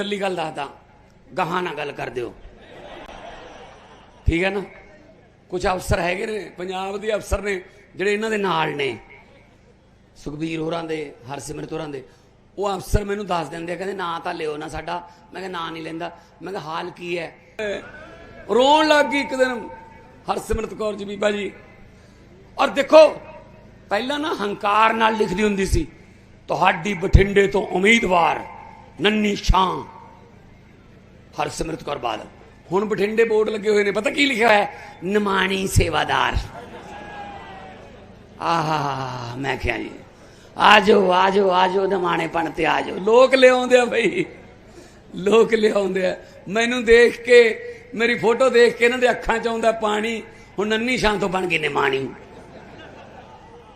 ਇਧਰਲੀ ਗੱਲ ਦੱਸਦਾ। ਗਾਹਾਂ ਨਾਲ ਗੱਲ ਕਰ ਦਿਓ। ਠੀਕ ਹੈ ਨਾ? ਕੁਝ ਅਫਸਰ ਹੈਗੇ ਨੇ, ਪੰਜਾਬ ਦੇ ਅਫਸਰ ਨੇ, ਜਿਹੜੇ ਇਹਨਾਂ ਦੇ ਨਾਲ ਨੇ। ਸੁਖਬੀਰ ਹੋਰਾਂ ਦੇ, ਹਰਸਿਮਰਤ ਹੋਰਾਂ ਦੇ। ਉਹ ਅਫਸਰ ਮੈਨੂੰ ਦੱਸ ਦਿੰਦੇ ਕਹਿੰਦੇ, ਨਾਂ ਤਾਂ ਲਿਓ ਨਾ ਸਾਡਾ। ਮੈਂ ਕਿਹਾ, ਨਾਂ ਨਹੀਂ ਲੈਂਦਾ। ਮੈਂ ਕਿਹਾ, ਹਾਲ ਕੀ ਹੈ? ਰੋਣ ਲੱਗ ਗਈ ਇੱਕ ਦਿਨ ਹਰਸਿਮਰਤ ਕੌਰ ਜੀ ਬੀਬਾ ਜੀ। ਔਰ ਦੇਖੋ, ਪਹਿਲਾਂ ਨਾ ਹੰਕਾਰ ਨਾਲ ਲਿਖਦੀ ਹੁੰਦੀ ਸੀ, ਤੁਹਾਡੀ ਬਠਿੰਡੇ ਤੋਂ ਉਮੀਦਵਾਰ ਨੰਨੀ ਸ਼ਾਂ ਹਰਸਿਮਰਤ ਕੌਰ ਬਾਦਲ। ਹੁਣ ਬਠਿੰਡੇ ਬੋਰਡ ਲੱਗੇ ਹੋਏ ਨੇ, ਪਤਾ ਕੀ ਲਿਖਿਆ ਹੋਇਆ? ਹੈ ਨਿਮਾਣੀ ਸੇਵਾਦਾਰ। ਆਹਾ, ਮੈਂ ਕਿਹਾ ਜੀ, ਆਜੋ ਆਜੋ ਆਜੋ, ਨਿਮਾਣੇਪਣ ਤੇ ਆਜੋ। ਲੋਕ ਲਿਆਉਂਦੇ ਆ ਬਈ। ਲੋਕ ਲਿਆਉਂਦੇ ਆ। ਮੈਨੂੰ ਦੇਖ ਕੇ, ਮੇਰੀ ਫੋਟੋ ਦੇਖ ਕੇ ਇਹਨਾਂ ਦੇ ਅੱਖਾਂ 'ਚ ਆਉਂਦਾ ਪਾਣੀ। ਹੁਣ ਨੰਨੀ ਸ਼ਾਂ ਤੋਂ ਬਣ ਗਈ ਨਿਮਾਣੀ।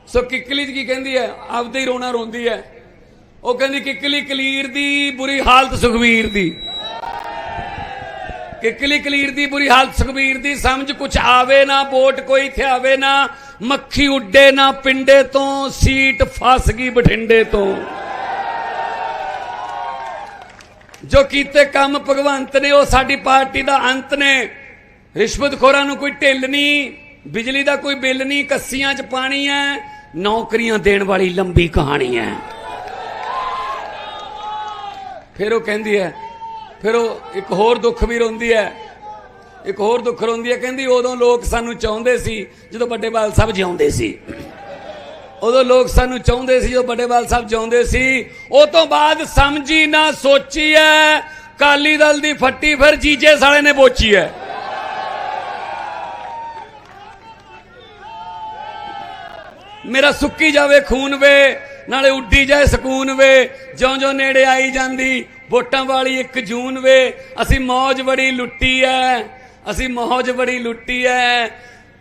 ਸੋ ਕਿੱਕਲੀ 'ਚ ਕੀ ਕਹਿੰਦੀ ਹੈ? ਆਪਦੇ ਹੀ ਰੋਣਾ ਰੋਂਦੀ ਹੈ। ਉਹ ਕਹਿੰਦੀ ਕਿਕਲੀ ਕਲੀਰ ਦੀ ਬੁਰੀ ਹਾਲਤ ਸੁਖਵੀਰ ਦੀ। ਕਿਕਲੀ ਕਲੀਰ ਦੀ ਬੁਰੀ ਹਾਲਤ ਸੁਖਬੀਰ ਦੀ, ਸਮਝ ਕੁਛ ਆਵੇ ਨਾ, ਵੋਟ ਕੋਈ ਆਵੇ ਨਾ, ਮੱਖੀ ਉੱਡੇ ਨਾ, ਪਿੰਡੇ ਤੋਂ, ਸੀਟ ਫਸ ਗਈ ਬਠਿੰਡੇ ਤੋਂ। ਜੋ ਕੀਤੇ ਕੰਮ ਭਗਵੰਤ ਨੇ, ਉਹ ਸਾਡੀ ਪਾਰਟੀ ਦਾ ਅੰਤ ਨੇ। ਰਿਸ਼ਵਤਖੋਰਾਂ ਨੂੰ ਕੋਈ ਢਿੱਲ ਨਹੀਂ, ਬਿਜਲੀ ਦਾ ਕੋਈ ਬਿੱਲ ਨਹੀਂ, ਕੱਸੀਆਂ 'ਚ ਪਾਣੀ ਹੈ, ਨੌਕਰੀਆਂ ਦੇਣ ਵਾਲੀ ਲੰਬੀ ਕਹਾਣੀ ਹੈ। ਫਿਰ ਉਹ ਕਹਿੰਦੀ ਹੈ, ਫਿਰ ਉਹ ਇੱਕ ਹੋਰ ਦੁੱਖ ਵੀ ਰੋਂਦੀ ਹੈ, ਇੱਕ ਹੋਰ ਦੁੱਖ ਰੋਂਦੀ ਹੈ, ਕਹਿੰਦੀ ਉਦੋਂ ਲੋਕ ਸਾਨੂੰ ਚਾਹੁੰਦੇ ਸੀ ਜਦੋਂ ਵੱਡੇ ਬਾਲ ਸਾਹਿਬ ਜਿਉਂਦੇ ਸੀ। ਉਦੋਂ ਲੋਕ ਸਾਨੂੰ ਚਾਹੁੰਦੇ ਸੀ ਜਦੋਂ ਵੱਡੇ ਬਾਲ ਸਾਹਿਬ ਜਿਉਂਦੇ ਸੀ। ਉਹ ਤੋਂ ਬਾਅਦ ਸਮਝੀ ਨਾ ਸੋਚੀ ਐ ਕਾਲੀ ਦਲ ਦੀ ਫੱਟੀ ਫਿਰ ਜੀਜੇ ਸਾਲੇ ਨੇ ਬੋਚੀ ਐ ਮੇਰਾ ਸੁੱਕੀ ਜਾਵੇ ਖੂਨ ਵੇ ਨਾਲੇ ਉੱਡੀ ਜਾਏ ਸਕੂਨ ਵੇ ਜਿਉਂ ਜਿਉਂ ਨੇੜੇ ਆਈ ਜਾਂਦੀ, ਵੋਟਾਂ ਵਾਲੀ 1 ਜੂਨ ਵੇ। ਅਸੀਂ ਮੌਜ ਬੜੀ ਲੁੱਟੀ ਐ, ਅਸੀਂ ਮੌਜ ਬੜੀ ਲੁੱਟੀ ਐ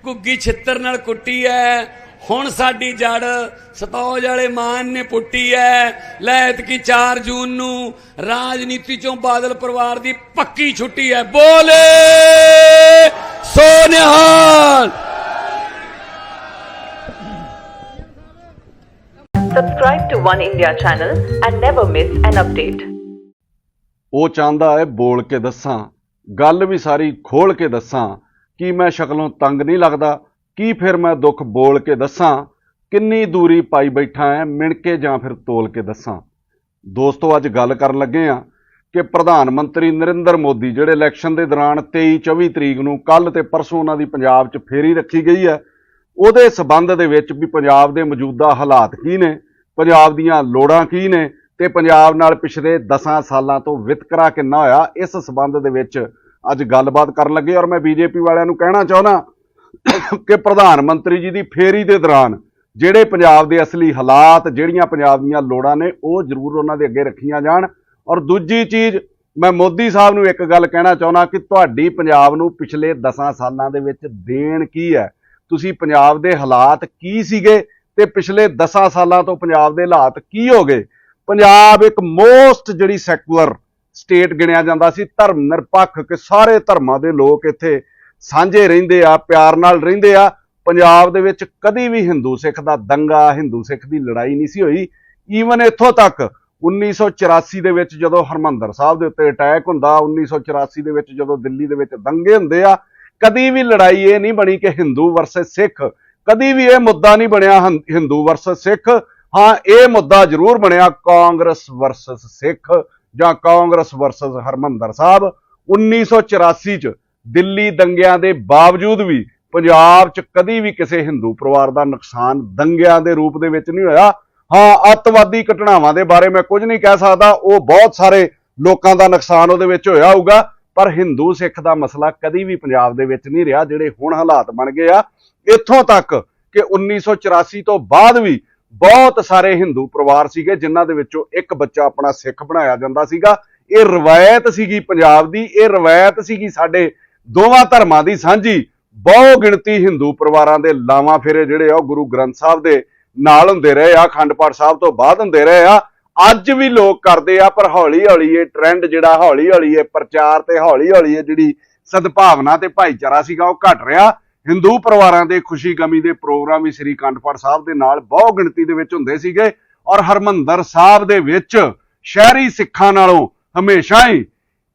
ਕੁੱਗੀ ਛਿੱਤਰ ਨਾਲ ਕੁੱਟੀ ਐ। ਹੁਣ ਸਾਡੀ ਜੜ ਸਤੌਜ ਵਾਲੇ ਮਾਨ ਨੇ ਪੁੱਟੀ ਐ। ਲੈਤ ਕੀ 4 ਜੂਨ ਨੂੰ ਰਾਜਨੀਤੀ ਚੋਂ ਬਾਦਲ ਪਰਿਵਾਰ ਦੀ ਪੱਕੀ ਛੁੱਟੀ ਐ। ਬੋਲੇ ਸੋਨਿਹਾਲ Subscribe to One India channel and never miss an update. ਉਹ ਚਾਹੁੰਦਾ ਹੈ ਬੋਲ ਕੇ ਦੱਸਾਂ, ਗੱਲ ਵੀ ਸਾਰੀ ਖੋਲ ਕੇ ਦੱਸਾਂ, ਕੀ ਮੈਂ ਸ਼ਕਲੋਂ ਤੰਗ ਨਹੀਂ ਲੱਗਦਾ, ਕੀ ਫਿਰ ਮੈਂ ਦੁੱਖ ਬੋਲ ਕੇ ਦੱਸਾਂ, ਕਿੰਨੀ ਦੂਰੀ ਪਾਈ ਬੈਠਾ ਐ ਮਿਣ ਕੇ ਜਾਂ ਫਿਰ ਤੋਲ ਕੇ ਦੱਸਾਂ ਦੋਸਤੋ, ਅੱਜ ਗੱਲ ਕਰਨ ਲੱਗੇ ਆ ਕਿ ਪ੍ਰਧਾਨ ਮੰਤਰੀ ਨਰਿੰਦਰ ਮੋਦੀ, ਜਿਹੜੇ ਇਲੈਕਸ਼ਨ ਦੇ ਦੌਰਾਨ 23 24 ਤਰੀਕ ਨੂੰ ਕੱਲ ਤੇ ਪਰਸੋਂ ਉਹਨਾਂ ਦੀ ਪੰਜਾਬ 'ਚ ਫੇਰੀ ਰੱਖੀ ਗਈ ਹੈ ਉਹਦੇ ਸਬੰਧ ਦੇ ਵਿੱਚ ਵੀ ਪੰਜਾਬ ਦੇ ਮੌਜੂਦਾ ਹਾਲਾਤ ਕੀ ਨੇ, ਪੰਜਾਬ ਦੀਆਂ ਲੋੜਾਂ ਕੀ ਨੇ ਤੇ ਪੰਜਾਬ ਨਾਲ ਪਿਛਲੇ 10 ਸਾਲਾਂ ਤੋਂ ਵਿਤਕਰਾ ਕਿੰਨਾ ਹੋਇਆ, ਇਸ ਸਬੰਧ ਦੇ ਵਿੱਚ ਅੱਜ ਗੱਲਬਾਤ ਕਰਨ ਲੱਗੇ ਔਰ ਮੈਂ ਬੀਜੇਪੀ ਵਾਲਿਆਂ ਨੂੰ ਕਹਿਣਾ ਚਾਹੁੰਦਾ ਕਿ ਪ੍ਰਧਾਨ ਮੰਤਰੀ ਜੀ ਦੀ ਫੇਰੀ ਦੇ ਦੌਰਾਨ ਜਿਹੜੇ ਪੰਜਾਬ ਦੇ ਅਸਲੀ ਹਾਲਾਤ, ਜਿਹੜੀਆਂ ਪੰਜਾਬ ਦੀਆਂ ਲੋੜਾਂ ਨੇ, ਉਹ ਜ਼ਰੂਰ ਉਹਨਾਂ ਦੇ ਅੱਗੇ ਰੱਖੀਆਂ ਜਾਣ। ਔਰ ਦੂਜੀ ਚੀਜ਼, ਮੈਂ ਮੋਦੀ ਸਾਹਿਬ ਨੂੰ ਇੱਕ ਗੱਲ ਕਹਿਣਾ ਚਾਹੁੰਦਾ ਕਿ ਤੁਹਾਡੀ ਪੰਜਾਬ ਨੂੰ ਪਿਛਲੇ 10 ਸਾਲਾਂ ਦੇ ਵਿੱਚ ਦੇਣ ਕੀ ਹੈ? ਤੁਸੀਂ ਪੰਜਾਬ ਦੇ ਹਾਲਾਤ ਕੀ ਸੀਗੇ ਤੇ ਪਿਛਲੇ 10 ਸਾਲਾਂ ਤੋਂ ਪੰਜਾਬ ਦੇ ਹਾਲਾਤ ਕੀ ਹੋ ਗਏ? ਪੰਜਾਬ ਇੱਕ ਮੋਸਟ ਜਿਹੜੀ ਸੈਕੂਲਰ ਸਟੇਟ ਗਿਣਿਆ ਜਾਂਦਾ ਸੀ, ਧਰਮ ਨਿਰਪੱਖ ਕਿ ਸਾਰੇ ਧਰਮਾਂ ਦੇ ਲੋਕ ਇੱਥੇ ਸਾਂਝੇ ਰਹਿੰਦੇ ਆ, ਪਿਆਰ ਨਾਲ ਰਹਿੰਦੇ ਆ। ਪੰਜਾਬ ਦੇ ਵਿੱਚ ਕਦੀ ਵੀ ਹਿੰਦੂ ਸਿੱਖ ਦਾ ਦੰਗਾ, ਹਿੰਦੂ ਸਿੱਖ ਦੀ ਲੜਾਈ ਨਹੀਂ ਸੀ ਹੋਈ। ਈਵਨ ਇੱਥੋਂ ਤੱਕ 1984 ਦੇ ਵਿੱਚ ਜਦੋਂ ਹਰਮੰਦਰ ਸਾਹਿਬ ਦੇ ਉੱਤੇ ਅਟੈਕ ਹੁੰਦਾ 1984 ਦੇ ਵਿੱਚ ਜਦੋਂ ਦਿੱਲੀ ਦੇ ਵਿੱਚ ਦੰਗੇ ਹੁੰਦੇ ਆ ਕਦੀ ਵੀ ਲੜਾਈ ਇਹ ਨਹੀਂ ਬਣੀ ਕਿ ਹਿੰਦੂ ਵਰਸਸ ਸਿੱਖ ਕਦੀ ਵੀ ਇਹ ਮੁੱਦਾ ਨਹੀਂ ਬਣਿਆ ਹੰ- ਹਿੰਦੂ ਵਰਸਸ ਸਿੱਖ ਹਾਂ, ਇਹ ਮੁੱਦਾ ਜ਼ਰੂਰ ਬਣਿਆ ਕਾਂਗਰਸ ਵਰਸਸ ਸਿੱਖ ਜਾਂ ਕਾਂਗਰਸ ਵਰਸਸ ਹਰਮੰਦਰ ਸਾਹਿਬ। 1984 ਚ ਦਿੱਲੀ ਦੰਗਿਆਂ ਦੇ ਬਾਵਜੂਦ ਵੀ ਪੰਜਾਬ ਚ ਕਦੀ ਵੀ ਕਿਸੇ ਹਿੰਦੂ ਪਰਿਵਾਰ ਦਾ ਨੁਕਸਾਨ ਦੰਗਿਆਂ ਦੇ ਰੂਪ ਦੇ ਵਿੱਚ ਨਹੀਂ ਹੋਇਆ। ਹਾਂ, ਅੱਤਵਾਦੀ ਘਟਨਾਵਾਂ ਦੇ ਬਾਰੇ ਮੈਂ ਕੁਝ ਨਹੀਂ ਕਹਿ ਸਕਦਾ। ਉਹ ਬਹੁਤ ਸਾਰੇ ਲੋਕਾਂ ਦਾ ਨੁਕਸਾਨ ਉਹਦੇ ਵਿੱਚ ਹੋਇਆ ਹੋਊਗਾ। ਪਰ ਹਿੰਦੂ ਸਿੱਖ ਦਾ ਮਸਲਾ ਕਦੀ ਵੀ ਪੰਜਾਬ ਦੇ ਵਿੱਚ ਨਹੀਂ ਰਿਹਾ, ਜਿਹੜੇ ਹੁਣ ਹਾਲਾਤ ਬਣ ਗਏ ਆ। ਇੱਥੋਂ ਤੱਕ ਕਿ 1984 ਤੋਂ ਬਾਅਦ ਵੀ ਬਹੁਤ ਸਾਰੇ ਹਿੰਦੂ ਪਰਿਵਾਰ ਸੀਗੇ, ਜਿਨ੍ਹਾਂ ਦੇ ਵਿੱਚੋਂ ਇੱਕ ਬੱਚਾ ਆਪਣਾ ਸਿੱਖ ਬਣਾਇਆ ਜਾਂਦਾ ਸੀਗਾ। ਇਹ ਰਵਾਇਤ ਸੀਗੀ ਪੰਜਾਬ ਦੀ, ਇਹ ਰਵਾਇਤ ਸੀਗੀ ਸਾਡੇ ਦੋਵਾਂ ਧਰਮਾਂ ਦੀ ਸਾਂਝੀ। ਬਹੁ ਗਿਣਤੀ ਹਿੰਦੂ ਪਰਿਵਾਰਾਂ ਦੇ ਲਾਵਾਂ ਫੇਰੇ ਜਿਹੜੇ ਆ, ਉਹ ਗੁਰੂ ਗ੍ਰੰਥ ਸਾਹਿਬ ਦੇ ਨਾਲ ਹੁੰਦੇ ਰਹੇ ਆ, ਅਖੰਡ ਪਾਠ ਸਾਹਿਬ ਤੋਂ ਬਾਅਦ ਹੁੰਦੇ ਰਹੇ ਆ। ਅੱਜ ਵੀ ਲੋਕ ਕਰਦੇ ਆ, ਪਰ ਹੌਲੀ ਹੌਲੀ ਇਹ ਟ੍ਰੈਂਡ ਜਿਹੜਾ ਹੌਲੀ ਹੌਲੀ ਇਹ ਪ੍ਰਚਾਰ ਤੇ ਹੌਲੀ ਹੌਲੀ ਇਹ ਜਿਹੜੀ ਸਦਭਾਵਨਾ ਤੇ ਭਾਈਚਾਰਾ ਸੀਗਾ ਉਹ ਘਟ ਰਿਹਾ। ਹਿੰਦੂ ਪਰਿਵਾਰਾਂ ਦੇ ਖੁਸ਼ੀ ਗਮੀ ਦੇ ਪ੍ਰੋਗਰਾਮ ਵੀ ਸ੍ਰੀ ਅਖੰਡ ਸਾਹਿਬ ਦੇ ਨਾਲ ਬਹੁ ਗਿਣਤੀ ਦੇ ਵਿੱਚ ਹੁੰਦੇ ਸੀਗੇ ਔਰ ਹਰਮੰਦਰ ਸਾਹਿਬ ਦੇ ਵਿੱਚ ਸ਼ਹਿਰੀ ਸਿੱਖਾਂ ਨਾਲੋਂ ਹਮੇਸ਼ਾ ਹੀ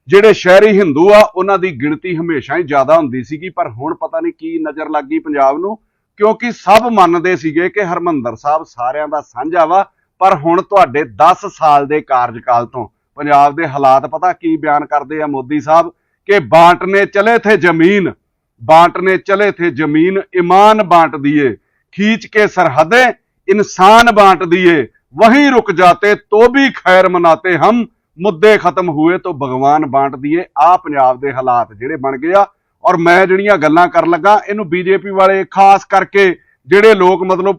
ਜਿਹੜੇ ਸ਼ਹਿਰੀ ਹਿੰਦੂ ਆ, ਉਹਨਾਂ ਦੀ ਗਿਣਤੀ ਹਮੇਸ਼ਾ ਹੀ ਜ਼ਿਆਦਾ ਹੁੰਦੀ ਸੀਗੀ, ਪਰ ਹੁਣ ਪਤਾ ਨਹੀਂ ਕੀ ਨਜ਼ਰ ਲੱਗ ਗਈ ਪੰਜਾਬ ਨੂੰ, ਕਿਉਂਕਿ ਸਭ ਮੰਨਦੇ ਸੀਗੇ ਕਿ ਹਰਮੰਦਰ ਸਾਹਿਬ ਸਾਰਿਆਂ ਦਾ ਸਾਂਝਾ ਵਾ। ਪਰ ਹੁਣ ਤੁਹਾਡੇ 10 ਸਾਲ ਦੇ ਕਾਰਜਕਾਲ ਤੋਂ ਪੰਜਾਬ ਦੇ ਹਾਲਾਤ ਪਤਾ ਕੀ ਬਿਆਨ ਕਰਦੇ ਆ ਮੋਦੀ ਸਾਹਿਬ ਕਿ ਬਾਂਟਨੇ ਚਲੇ ਥੇ ਜ਼ਮੀਨ बांटने चले थे जमीन ईमान बांट दिए खींच के सरहदें इंसान बांट दिए वहीं रुक जाते तो भी खैर मनाते हम ਮੁੱਦੇ ਖਤਮ ਹੋਏ ਤਾਂ ਭਗਵਾਨ ਬਾਂਟ ਦੀਏ ਆ ਪੰਜਾਬ ਦੇ ਹਾਲਾਤ ਜਿਹੜੇ ਬਣ ਗਏ ਆ ਔਰ ਮੈਂ ਜਿਹੜੀਆਂ ਗੱਲਾਂ ਕਰਨ ਲੱਗਾ ਇਹਨੂੰ ਬੀਜੇਪੀ ਵਾਲੇ ਖਾਸ ਕਰਕੇ ਜਿਹੜੇ ਲੋਕ ਮਤਲਬ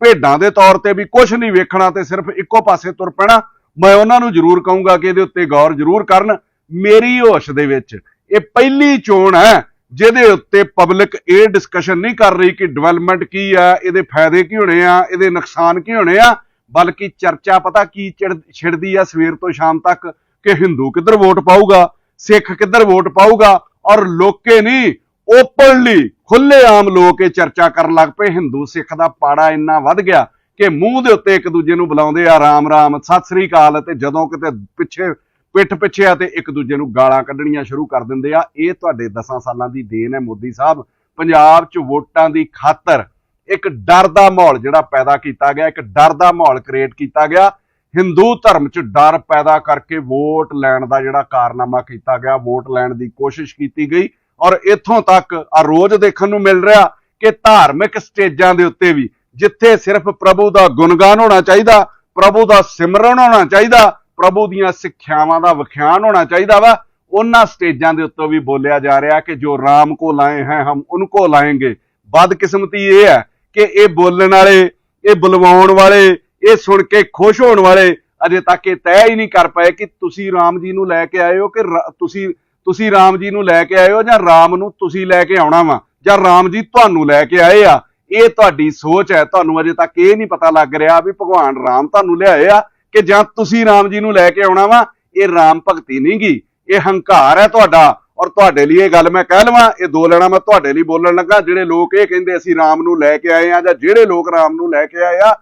ਭੇਡਾਂ ਦੇ ਤੌਰ ਤੇ ਵੀ ਕੁਝ ਨਹੀਂ ਵੇਖਣਾ ਤੇ ਸਿਰਫ ਇੱਕੋ ਪਾਸੇ ਤੁਰ ਪੈਣਾ, ਮੈਂ ਉਹਨਾਂ ਨੂੰ ਜ਼ਰੂਰ ਕਹੂੰਗਾ ਕਿ ਇਹਦੇ ਉੱਤੇ ਗੌਰ ਜ਼ਰੂਰ ਕਰਨ। ਮੇਰੀ ਹੋਸ਼ ਦੇ ਵਿੱਚ ਇਹ ਪਹਿਲੀ ਚੋਣ ਹੈ, ਜਿਹਦੇ ਉੱਤੇ ਪਬਲਿਕ ਇਹ ਡਿਸਕਸ਼ਨ ਨਹੀਂ ਕਰ ਰਹੀ ਕਿ ਡਿਵੈਲਪਮੈਂਟ ਕੀ ਆ ਇਹਦੇ ਫਾਇਦੇ ਕੀ ਹੋਣੇ ਆ, ਇਹਦੇ ਨੁਕਸਾਨ ਕੀ ਹੋਣੇ ਆ, ਬਲਕਿ ਚਰਚਾ ਪਤਾ ਕੀ ਚਿੜ- ਛਿੜਦੀ ਆ ਸਵੇਰ ਤੋਂ ਸ਼ਾਮ ਤੱਕ ਕਿ ਹਿੰਦੂ ਕਿੱਧਰ ਵੋਟ ਪਾਊਗਾ, ਸਿੱਖ ਕਿੱਧਰ ਵੋਟ ਪਾਊਗਾ, ਔਰ ਲੋਕੇ ਨਹੀਂ ਓਪਨਲੀ ਖੁੱਲੇਆਮ ਲੋਕ ਇਹ ਚਰਚਾ ਕਰਨ ਲੱਗ ਪਏ। ਹਿੰਦੂ ਸਿੱਖ ਦਾ ਪਾੜਾ ਇੰਨਾ ਵੱਧ ਗਿਆ ਕਿ ਮੂੰਹ ਦੇ ਉੱਤੇ ਇੱਕ ਦੂਜੇ ਨੂੰ ਬੁਲਾਉਂਦੇ ਆ, ਰਾਮ ਰਾਮ, ਸਤਿ ਸ੍ਰੀ ਅਕਾਲ ਤੇ ਜਦੋਂ ਕਿਤੇ ਪਿੱਛੇ ਪਿੱਠ ਪਿੱਛੇ ਆ ਤੇ ਇੱਕ ਦੂਜੇ ਨੂੰ ਗਾਲਾਂ ਕੱਢਣੀਆਂ ਸ਼ੁਰੂ ਕਰ ਦਿੰਦੇ ਆ। ਇਹ ਤੁਹਾਡੇ 10 ਸਾਲਾਂ ਦੀ ਦੇਣ ਹੈ ਮੋਦੀ ਸਾਹਿਬ। ਪੰਜਾਬ 'ਚ ਵੋਟਾਂ ਦੀ ਖਾਤਰ ਇੱਕ ਡਰ ਦਾ ਮਾਹੌਲ ਜਿਹੜਾ ਪੈਦਾ ਕੀਤਾ ਗਿਆ, ਇੱਕ ਡਰ ਦਾ ਮਾਹੌਲ ਕ੍ਰੀਏਟ ਕੀਤਾ ਗਿਆ। ਹਿੰਦੂ ਧਰਮ 'ਚ ਡਰ ਪੈਦਾ ਕਰਕੇ ਵੋਟ ਲੈਣ ਦਾ ਜਿਹੜਾ ਕਾਰਨਾਮਾ ਕੀਤਾ ਗਿਆ, ਵੋਟ ਲੈਣ ਦੀ ਕੋਸ਼ਿਸ਼ ਕੀਤੀ ਗਈ। ਔਰ ਇੱਥੋਂ ਤੱਕ ਆ ਰੋਜ਼ ਦੇਖਣ ਨੂੰ ਮਿਲ ਰਿਹਾ ਕਿ ਧਾਰਮਿਕ ਸਟੇਜਾਂ ਦੇ ਉੱਤੇ ਵੀ ਜਿੱਥੇ ਸਿਰਫ ਪ੍ਰਭੂ ਦਾ ਗੁਣਗਾਨ ਹੋਣਾ ਚਾਹੀਦਾ, ਪ੍ਰਭੂ ਦਾ ਸਿਮਰਨ ਹੋਣਾ ਚਾਹੀਦਾ, ਪ੍ਰਭੂ ਦੀਆਂ ਸਿੱਖਿਆਵਾਂ ਦਾ ਵਿਖਿਆਨ ਹੋਣਾ ਚਾਹੀਦਾ ਵਾ, ਉਹਨਾਂ ਸਟੇਜਾਂ ਦੇ ਉੱਤੇ ਵੀ ਬੋਲਿਆ ਜਾ ਰਿਹਾ ਕਿ ਜੋ ਰਾਮ ਕੋ ਲਾਏ ਹੈ, ਹਮ ਉਨਕੋ ਲਾਏਂਗੇ ਬਦਕਿਸਮਤੀ ਇਹ ਹੈ ਕਿ ਇਹ ਬੋਲਣ ਵਾਲੇ, ਇਹ ਬੁਲਵਾਉਣ ਵਾਲੇ, ਇਹ ਸੁਣ ਕੇ ਖੁਸ਼ ਹੋਣ ਵਾਲੇ ਅਜੇ ਤੱਕ ਇਹ ਤੈਅ ਹੀ ਨਹੀਂ ਕਰ ਪਾਏ ਕਿ ਤੁਸੀਂ ਰਾਮ ਜੀ ਨੂੰ ਲੈ ਕੇ ਆਏ ਹੋ ਕਿ ਰਾ- ਤੁਸੀਂ ਤੁਸੀਂ ਰਾਮ ਜੀ ਨੂੰ ਲੈ ਕੇ ਆਏ ਹੋ ਜਾਂ ਰਾਮ ਨੂੰ ਤੁਸੀਂ ਲੈ ਕੇ ਆਉਣਾ ਵਾ, ਜਾਂ ਰਾਮ ਜੀ ਤੁਹਾਨੂੰ ਲੈ ਕੇ ਆਏ ਆ, ਇਹ ਤੁਹਾਡੀ ਸੋਚ ਹੈ, ਤੁਹਾਨੂੰ ਅਜੇ ਤੱਕ ਇਹ ਨਹੀਂ ਪਤਾ ਲੱਗ ਰਿਹਾ ਵੀ ਭਗਵਾਨ ਰਾਮ ਤੁਹਾਨੂੰ ਲਿਆਏ ਆ ਕਿ ਜਾਂ ਤੁਸੀਂ ਰਾਮ ਜੀ ਨੂੰ ਲੈ ਕੇ ਆਉਣਾ ਵਾ, ਇਹ ਰਾਮ ਭਗਤੀ ਨਹੀਂ ਗੀ, ਇਹ ਹੰਕਾਰ ਹੈ ਤੁਹਾਡਾ, ਔਰ ਤੁਹਾਡੇ ਲਈ ਇਹ ਗੱਲ ਮੈਂ ਕਹਿ ਲਵਾਂ, ਇਹ ਦੋ ਲੈਣਾ ਮੈਂ ਤੁਹਾਡੇ ਲਈ ਬੋਲਣ ਲੱਗਾ, ਜਿਹੜੇ ਲੋਕ ਇਹ ਕਹਿੰਦੇ ਅਸੀਂ ਰਾਮ ਨੂੰ ਲੈ ਕੇ ਆਏ ਆ ਜਾਂ ਜਿਹੜੇ ਲੋਕ ਰਾਮ ਨੂੰ ਲੈ ਕੇ ਆਏ ਆ,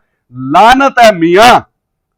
ਲਾਹਨਤ ਹੈ ਮੀਆਂ,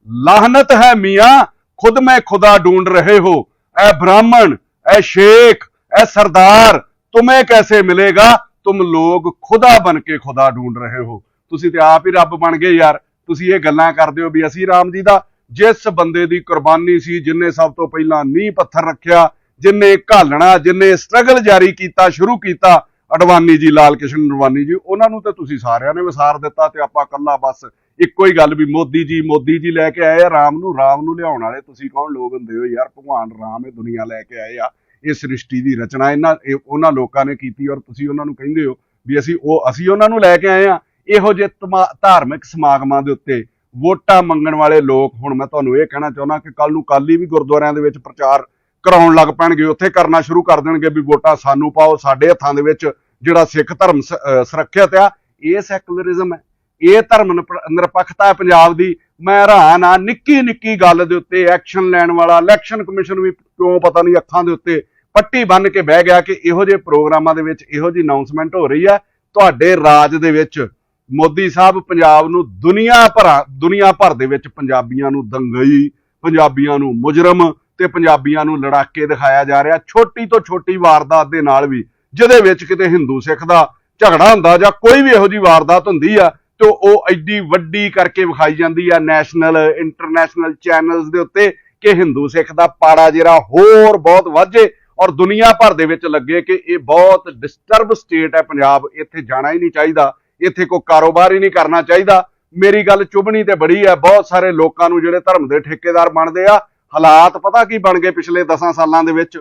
ਲਾਹਨਤ ਹੈ ਮੀਆਂ, ਖੁਦ ਮੈਂ ਖੁਦਾ ਡੂੰਡ ਰਹੇ ਹੋ, ਐ ਬ੍ਰਾਹਮਣ ऐ शेख ऐ सरदार तुम्हें कैसे मिलेगा तुम लोग खुदा बन के खुदा ढूंढ रहे हो ਤੁਸੀਂ ਤੇ ਆਪ ਹੀ ਰੱਬ ਬਣ ਗਏ ਯਾਰ ਤੁਸੀਂ ਇਹ ਗੱਲਾਂ ਕਰਦੇ ਹੋ ਵੀ ਅਸੀਂ ਰਾਮ ਜੀ ਦਾ ਜਿਸ ਬੰਦੇ ਦੀ ਕੁਰਬਾਨੀ ਸੀ ਜਿਨੇ ਸਭ ਤੋਂ ਪਹਿਲਾਂ ਨੀਂਹ ਪੱਥਰ ਰੱਖਿਆ ਜਿਨੇ ਘਾਲਣਾ ਜਿਨੇ ਸਟਰਗਲ ਜਾਰੀ ਕੀਤਾ ਸ਼ੁਰੂ ਕੀਤਾ ਅਡਵਾਨੀ ਜੀ ਲਾਲ ਕ੍ਰਿਸ਼ਨ ਅਡਵਾਨੀ ਜੀ ਉਹਨਾਂ ਨੂੰ ਤੇ ਤੁਸੀਂ ਸਾਰਿਆਂ ਨੇ ਵਿਸਾਰ ਦਿੱਤਾ ਤੇ ਆਪਾਂ ਕੱਲਾ ਬਸ ਇੱਕੋ ਹੀ ਗੱਲ ਵੀ ਮੋਦੀ ਜੀ ਮੋਦੀ ਜੀ ਲੈ ਕੇ ਆਏ ਆ ਰਾਮ ਨੂੰ ਰਾਮ ਨੂੰ ਲਿਆਉਣ ਵਾਲੇ ਤੁਸੀਂ ਕੌਣ ਲੋਕ ਹੁੰਦੇ ਹੋ ਯਾਰ ਭਗਵਾਨ ਰਾਮ ਇਹ ਦੁਨੀਆ ਲੈ ਕੇ ਆਏ ਆ ਇਹ ਸ੍ਰਿਸ਼ਟੀ ਦੀ ਰਚਨਾ ਇਹਨਾਂ ਇਹ- ਉਹਨਾਂ ਲੋਕਾਂ ਨੇ ਕੀਤੀ ਔਰ ਤੁਸੀਂ ਉਹਨਾਂ ਨੂੰ ਕਹਿੰਦੇ ਹੋ ਵੀ ਅਸੀਂ ਉਹ ਅਸੀਂ ਉਹਨਾਂ ਨੂੰ ਲੈ ਕੇ ਆਏ ਆ ਇਹੋ ਜਿਹੇ ਤਮਾ- ਧਾਰਮਿਕ ਸਮਾਗਮਾਂ ਦੇ ਉੱਤੇ ਵੋਟਾਂ ਮੰਗਣ ਵਾਲੇ ਲੋਕ ਹੁਣ ਮੈਂ ਤੁਹਾਨੂੰ ਇਹ ਕਹਿਣਾ ਚਾਹੁੰਦਾ ਕਿ ਕੱਲ ਨੂੰ ਕੱਲ ਹੀ ਵੀ ਗੁਰਦੁਆਰਿਆਂ ਦੇ ਵਿੱਚ ਪ੍ਰਚਾਰ ਕਰਾਉਣ ਲੱਗ ਪੈਣਗੇ। ਉੱਥੇ ਕਰਨਾ ਸ਼ੁਰੂ ਕਰ ਦੇਣਗੇ ਵੀ ਵੋਟਾਂ ਸਾਨੂੰ ਪਾਓ, ਸਾਡੇ ਹੱਥਾਂ ਦੇ ਵਿੱਚ ਜਿਹੜਾ ਸਿੱਖ ਧਰਮ ਸ- ਸੁਰੱਖਿਅਤ ਆ, ਇਹ ਸੈਕੂਲਰਿਜ਼ਮ ਹੈ। ਇਹ ਧਰਮ ਨਿਰਪ- ਨਿਰਪੱਖਤਾ ਹੈ ਪੰਜਾਬ ਦੀ। ਮੈਂ ਹੈਰਾਨ ਆ ਨਿੱਕੀ ਨਿੱਕੀ ਗੱਲ ਦੇ ਉੱਤੇ ਐਕਸ਼ਨ ਲੈਣ ਵਾਲਾ ਇਲੈਕਸ਼ਨ ਕਮਿਸ਼ਨ ਵੀ ਕਿਉਂ ਪਤਾ ਨਹੀਂ ਅੱਖਾਂ ਦੇ ਉੱਤੇ ਪੱਟੀ ਬੰਨ ਕੇ ਬਹਿ ਗਿਆ ਕਿ ਇਹੋ ਜਿਹੇ ਪ੍ਰੋਗਰਾਮਾਂ ਦੇ ਵਿੱਚ ਇਹੋ ਜਿਹੀ ਅਨਾਉਂਸਮੈਂਟ ਹੋ ਰਹੀ ਹੈ ਤੁਹਾਡੇ ਰਾਜ ਦੇ ਵਿੱਚ ਮੋਦੀ ਸਾਹਿਬ ਪੰਜਾਬ ਨੂੰ ਦੁਨੀਆ ਭਰਾ ਦੁਨੀਆ ਭਰ ਦੇ ਵਿੱਚ ਪੰਜਾਬੀਆਂ ਨੂੰ ਦੰਗਈ, ਪੰਜਾਬੀਆਂ ਨੂੰ ਮੁਜਰਮ ਤੇ ਪੰਜਾਬੀਆਂ ਨੂੰ ਲੜਾਕੇ ਦਿਖਾਇਆ ਜਾ ਰਿਹਾ। ਛੋਟੀ ਤੋਂ ਛੋਟੀ ਵਾਰਦਾਤ ਦੇ ਨਾਲ ਵੀ ਜਿਹਦੇ ਵਿੱਚ ਕਿਤੇ ਹਿੰਦੂ, ਸਿੱਖ ਦਾ ਝਗੜਾ ਹੁੰਦਾ ਜਾਂ ਕੋਈ ਵੀ ਇਹੋ ਜਿਹੀ ਵਾਰਦਾਤ ਹੁੰਦੀ ਆ ਤੇ ਉਹ ਐਡੀ ਵੱਡੀ ਕਰਕੇ ਵਿਖਾਈ ਜਾਂਦੀ ਆ ਨੈਸ਼ਨਲ ਇੰਟਰਨੈਸ਼ਨਲ ਚੈਨਲਸ ਦੇ ਉੱਤੇ ਕਿ ਹਿੰਦੂ, ਸਿੱਖ ਦਾ ਪਾੜਾ ਜਿਹੜਾ ਹੋਰ ਬਹੁਤ ਵਾਜੇ ਔਰ ਦੁਨੀਆ ਭਰ ਦੇ ਵਿੱਚ ਲੱਗੇ ਕਿ ਇਹ ਬਹੁਤ ਡਿਸਟਰਬ ਸਟੇਟ ਹੈ ਪੰਜਾਬ। ਇੱਥੇ ਜਾਣਾ ਹੀ ਨਹੀਂ ਚਾਹੀਦਾ। ਇੱਥੇ ਕੋਈ ਕਾਰੋਬਾਰ ਹੀ ਨਹੀਂ ਕਰਨਾ ਚਾਹੀਦਾ। ਮੇਰੀ ਗੱਲ ਚੁਭਣੀ ਤੇ ਬੜੀ ਹੈ। ਬਹੁਤ ਸਾਰੇ ਲੋਕਾਂ ਨੂੰ ਜਿਹੜੇ ਧਰਮ ਦੇ ਠੇਕੇਦਾਰ ਬਣਦੇ ਆ, ਹਾਲਾਤ ਪਤਾ ਕੀ ਬਣ ਗਏ ਪਿਛਲੇ 10 ਸਾਲਾਂ ਦੇ ਵਿੱਚ।